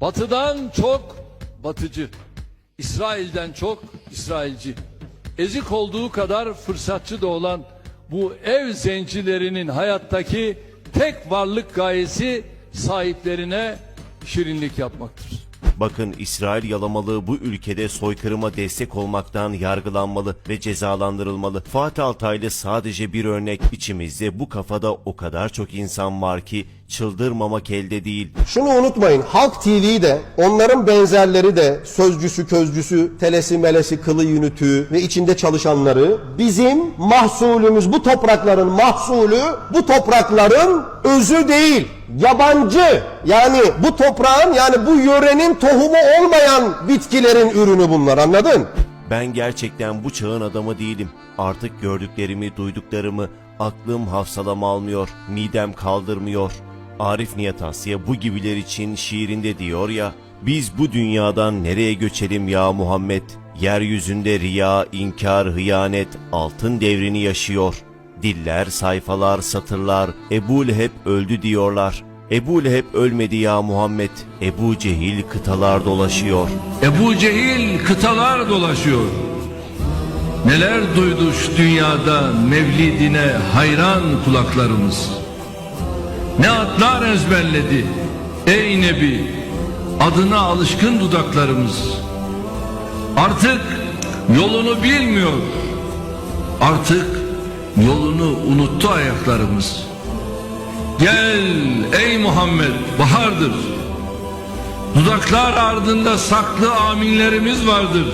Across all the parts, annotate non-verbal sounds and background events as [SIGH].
Batıdan çok batıcı, İsrail'den çok İsrailci. Ezik olduğu kadar fırsatçı da olan bu ev zencilerinin hayattaki tek varlık gayesi sahiplerine şirinlik yapmaktır. Bakın İsrail yalamalığı bu ülkede soykırıma destek olmaktan yargılanmalı ve cezalandırılmalı. Fatih Altaylı sadece bir örnek. İçimizde bu kafada o kadar çok insan var ki çıldırmamak elde değil. Şunu unutmayın. Halk TV'de onların benzerleri de sözcüsü, közcüsü, telesi, melesi, kılı, yünütü ve içinde çalışanları bizim mahsulümüz, bu toprakların mahsulü bu toprakların özü değil. Yabancı yani bu toprağın yani bu yörenin tohumu olmayan bitkilerin ürünü bunlar anladın? Ben gerçekten bu çağın adamı değilim. Artık gördüklerimi, duyduklarımı aklım hafsalam almıyor, midem kaldırmıyor. Arif Nihat Asya bu gibiler için şiirinde diyor ya, biz bu dünyadan nereye göçelim ya Muhammed? Yeryüzünde riya, inkar, hıyanet altın devrini yaşıyor. Diller, sayfalar, satırlar, Ebu Leheb öldü diyorlar. Ebu Leheb ölmedi ya Muhammed. Ebu Cehil kıtalar dolaşıyor. Ebu Cehil kıtalar dolaşıyor. Neler duydu şu dünyada mevlidine hayran kulaklarımız. Ne atlar ezberledi ey Nebi adına alışkın dudaklarımız. Artık yolunu bilmiyor. Artık yolunu unuttu ayaklarımız. Gel ey Muhammed bahardır. Dudaklar ardında saklı aminlerimiz vardır.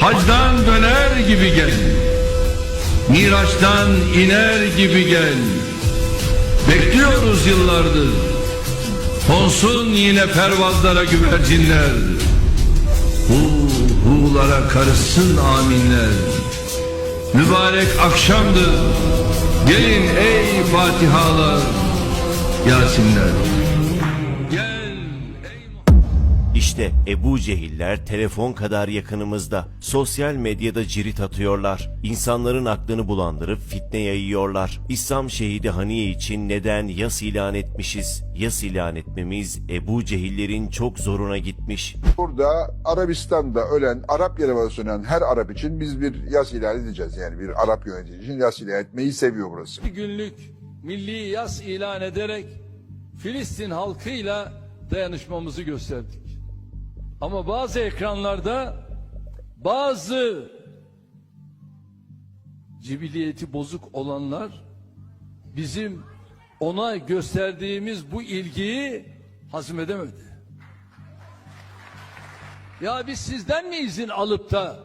Hacdan döner gibi gel. Miraçtan iner gibi gel. Bekliyoruz yıllardır. Konsun yine pervazlara güvercinler. Hu hulara karışsın aminler. Mübarek akşamdır. Gelin ey Fatihalar, Yasinler. İşte Ebu Cehiller telefon kadar yakınımızda. Sosyal medyada cirit atıyorlar. İnsanların aklını bulandırıp fitne yayıyorlar. İslam şehidi Haniye için neden yas ilan etmişiz? Yas ilan etmemiz Ebu Cehillerin çok zoruna gitmiş. Burada Arabistan'da ölen, Arap Yarımadası'nda ölen her Arap için biz bir yas ilan edeceğiz. Yani bir Arap yönetici için yas ilan etmeyi seviyor burası. Bir günlük milli yas ilan ederek Filistin halkıyla dayanışmamızı gösterdik. Ama bazı ekranlarda bazı cibiliyeti bozuk olanlar bizim ona gösterdiğimiz bu ilgiyi hazmedemedi. Ya biz sizden mi izin alıp da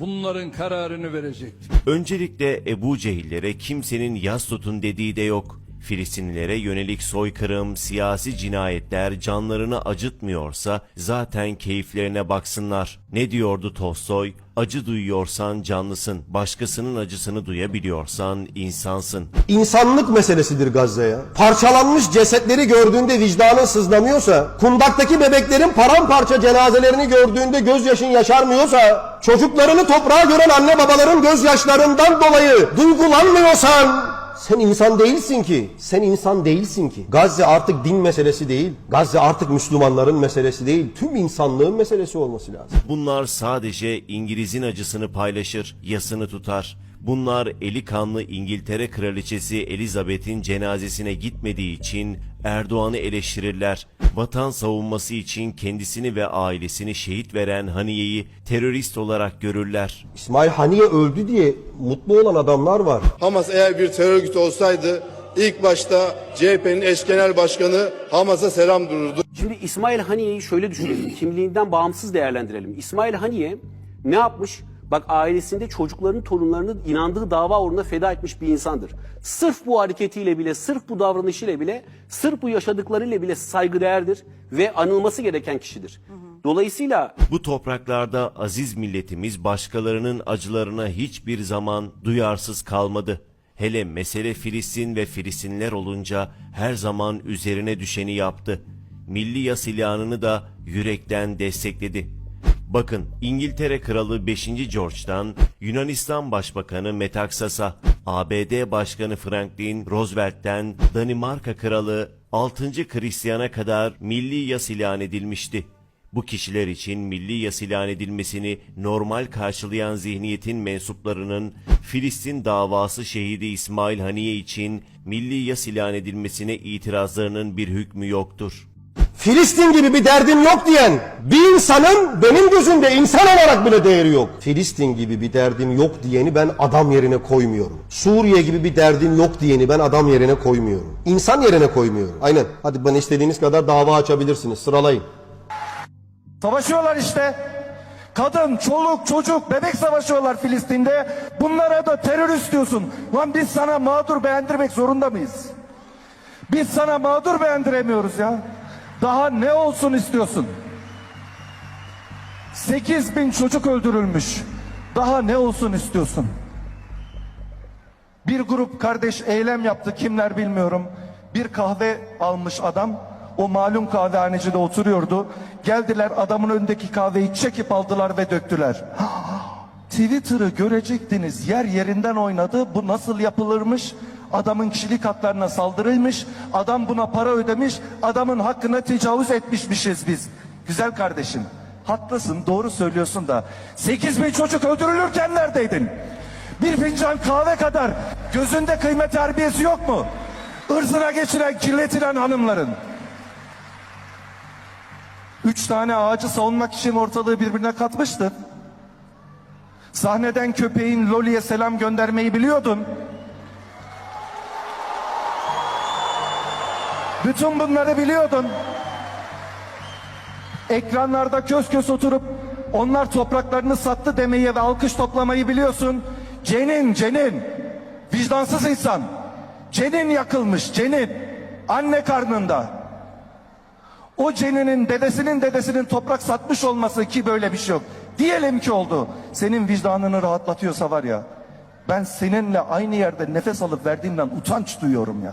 bunların kararını verecektik? Öncelikle Ebu Cehillere kimsenin yas tutun dediği de yok. Filistinlilere yönelik soykırım, siyasi cinayetler canlarını acıtmıyorsa zaten keyiflerine baksınlar. Ne diyordu Tolstoy? Acı duyuyorsan canlısın, başkasının acısını duyabiliyorsan insansın. İnsanlık meselesidir Gazze ya. Parçalanmış cesetleri gördüğünde vicdanın sızlamıyorsa, kundaktaki bebeklerin paramparça cenazelerini gördüğünde gözyaşın yaşarmıyorsa, çocuklarını toprağa gören anne babaların gözyaşlarından dolayı duygulanmıyorsan, sen insan değilsin ki. Sen insan değilsin ki. Gazze artık din meselesi değil. Gazze artık Müslümanların meselesi değil. Tüm insanlığın meselesi olması lazım. Bunlar sadece İngiliz'in acısını paylaşır, yasını tutar. Bunlar eli kanlı İngiltere Kraliçesi Elizabeth'in cenazesine gitmediği için Erdoğan'ı eleştirirler. Vatan savunması için kendisini ve ailesini şehit veren Haniye'yi terörist olarak görürler. İsmail Haniye öldü diye mutlu olan adamlar var. Hamas eğer bir terör örgütü olsaydı ilk başta CHP'nin eş genel başkanı Hamas'a selam dururdu. Şimdi İsmail Haniye'yi şöyle düşünelim. Kimliğinden bağımsız değerlendirelim. İsmail Haniye ne yapmış? Bak ailesinde çocuklarının torunlarını inandığı dava uğruna feda etmiş bir insandır. Sırf bu hareketiyle bile, sırf bu davranışıyla bile, sırf bu yaşadıklarıyla bile saygıdeğerdir ve anılması gereken kişidir. Dolayısıyla Bu topraklarda aziz milletimiz başkalarının acılarına hiçbir zaman duyarsız kalmadı. Hele mesele Filistin ve Filistinler olunca her zaman üzerine düşeni yaptı. Milli yas ilanını da yürekten destekledi. Bakın İngiltere Kralı 5. George'dan Yunanistan Başbakanı Metaxas'a, ABD Başkanı Franklin Roosevelt'ten Danimarka Kralı 6. Hristiyan'a kadar milli yas ilan edilmişti. Bu kişiler için milli yas ilan edilmesini normal karşılayan zihniyetin mensuplarının Filistin davası şehidi İsmail Haniye için milli yas ilan edilmesine itirazlarının bir hükmü yoktur. Filistin gibi bir derdim yok diyen bir insanın benim gözümde insan olarak bile değeri yok. Filistin gibi bir derdim yok diyeni ben adam yerine koymuyorum. Suriye gibi bir derdim yok diyeni ben adam yerine koymuyorum. İnsan yerine koymuyorum. Aynen. Hadi bana istediğiniz kadar dava açabilirsiniz. Sıralayın. Savaşıyorlar işte. Kadın, çoluk, çocuk, bebek savaşıyorlar Filistin'de. Bunlara da terörist diyorsun. Lan biz sana mağdur beğendirmek zorunda mıyız? Biz sana mağdur beğendiremiyoruz ya. Daha ne olsun istiyorsun? 8 bin çocuk öldürülmüş. Daha ne olsun istiyorsun? Bir grup kardeş eylem yaptı kimler bilmiyorum. Bir kahve almış adam. O malum kahvehanecide oturuyordu. Geldiler adamın önündeki kahveyi çekip aldılar ve döktüler. [GASPS] Twitter'ı görecektiniz. Yer yerinden oynadı. Bu nasıl yapılırmış? Adamın kişilik haklarına saldırıymış. Adam buna para ödemiş. Adamın hakkına tecavüz etmişmişiz biz. Güzel kardeşim. Haklısın, doğru söylüyorsun da. 8 bin çocuk öldürülürken neredeydin? Bir fincan kahve kadar gözünde kıymet terbiyesi yok mu? Irzına geçiren, kirletilen hanımların. Üç tane ağacı savunmak için ortalığı birbirine katmıştın. Sahneden köpeğin Loli'ye selam göndermeyi biliyordun. Bütün bunları biliyordun. Ekranlarda köz köz oturup onlar topraklarını sattı demeyi ve alkış toplamayı biliyorsun. Cenin, cenin. Vicdansız insan. Cenin yakılmış, cenin. Anne karnında. O ceninin dedesinin dedesinin toprak satmış olması ki böyle bir şey yok. Diyelim ki oldu. Senin vicdanını rahatlatıyorsa var ya. Ben seninle aynı yerde nefes alıp verdiğimden utanç duyuyorum ya.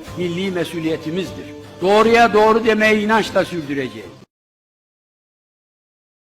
milli mesuliyetimizdir. Doğruya doğru demeyi inançla sürdüreceğiz.